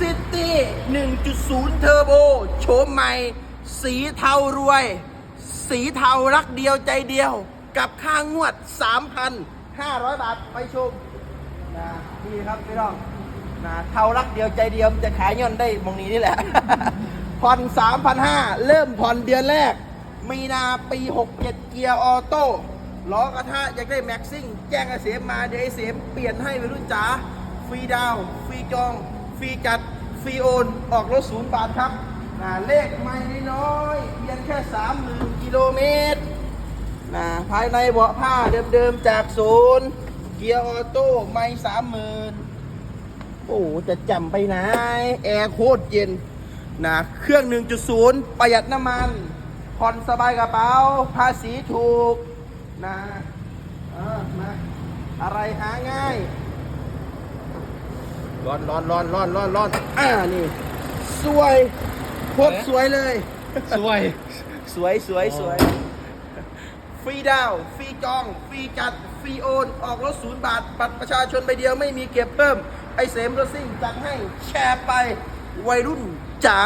ซิตี้1.0 เทอร์โบโฉมใหม่ สีเทารวย สีเทารักเดียวใจเดียว กับค่างวด 3,500 บาท ไปชมนะนี่ครับพี่น้องนะเทารักเดียวใจเดียวจะขายย่อนได้มองนี้นี่แหละผ่อน3,500 เริ่มผ่อนเดือนแรก มีนาปี 67 เกียร์ออโต้ล้อกระทะอยากได้แม็กซิ่ง แจ้งไอเสมมาเดี๋ยวไอเสมเปลี่ยนให้ไปรุ่นจ๋าฟรีดาวฟรีจอง ฟรีจัดฟรีโอนออกรถศูนย์บาทครับนะเลขไม่น้อยเพียงแค่30,000กิโลเมตรนะภายในเบาะผ้าเดิมๆจากศูนย์เกียร์ออโต้ไม่สามหมื่นโอ้จะจำไปไหนแอร์โคตรเย็นนะเครื่อง 1.0 ประหยัดน้ำมันผ่อนสบายกระเป๋า ภาษีถูกนะเออมาอะไรหาง่าย ร้อนร้อนร้อนร้อนร้อนร้อนอ่านี่ สวยโคตรสวยเลย สวย สวยสวยสวย ฟรีดาวน์ฟรีจอง ฟรีจัด ฟรีโอน ออกรถศูนย์บาท บัตรประชาชนใบเดียวไม่มีเก็บเพิ่ม ไอเสมรถซิ่งจัดให้แชร์ไปวัยรุ่นจ๋า